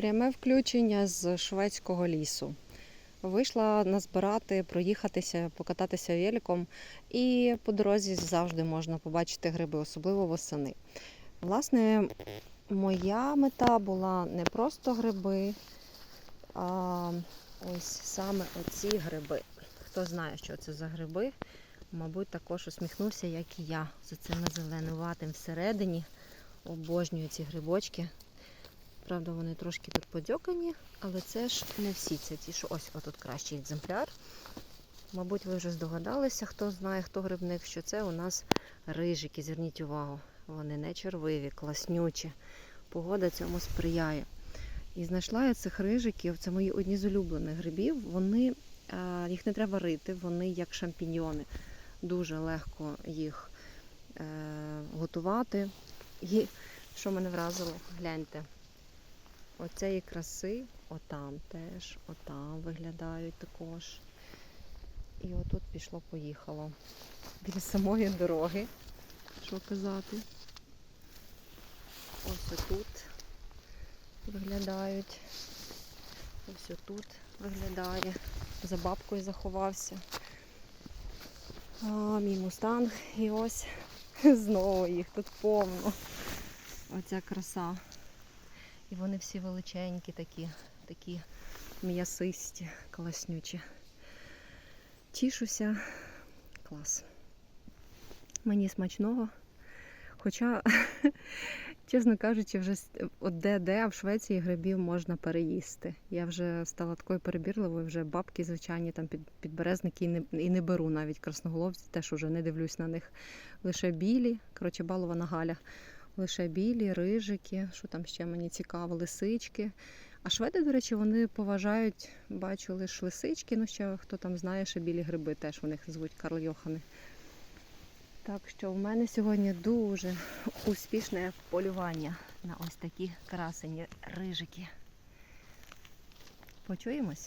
Пряме включення з шведського лісу. Вийшла назбирати, проїхатися, покататися великом, і по дорозі завжди можна побачити гриби, особливо восени. Власне, моя мета була не просто гриби, а ось саме оці гриби. Хто знає, що це за гриби, мабуть, також усміхнувся, як і я, з цим зеленуватим всередині. Обожнюю ці грибочки. Правда, вони трошки тут подьокані, але це ж не всі. Це ті, що ось отут кращий екземпляр. Мабуть, ви вже здогадалися, хто знає, хто грибник, що це у нас рижики. Зверніть увагу, вони не червиві, класнючі. Погода цьому сприяє. І знайшла я цих рижиків, це мої одні з улюблених грибів. Вони, е, їх не треба рити, вони як шампіньйони. Дуже легко їх е, готувати. І що мене вразило, гляньте. Оцієї краси, отам теж, отам виглядають також. І отут пішло-поїхало. Біля самої дороги, що казати. Ось отут виглядають. Ось отут виглядає. За бабкою заховався. А, мій мустанг. І ось знову їх тут повно. Оця краса. І вони всі величенькі такі, такі м'ясисті, класнючі. Тішуся. Клас. Мені смачного. Хоча, чесно кажучи, вже от де-де, а в Швеції грибів можна переїсти. Я вже стала такою перебірливою, вже бабки, звичайні, там під, підберезники і не, і не беру навіть красноголовці, теж уже не дивлюсь на них. Лише білі, коротше, балована Галя. Лише білі, рижики, що там ще мені цікаво, лисички. А шведи, до речі, вони поважають, бачу, лише лисички, ну ще хто там знає, ще білі гриби теж у них звуть Карл Йохани. Так що в мене сьогодні дуже успішне полювання на ось такі красені рижики. Почуємось?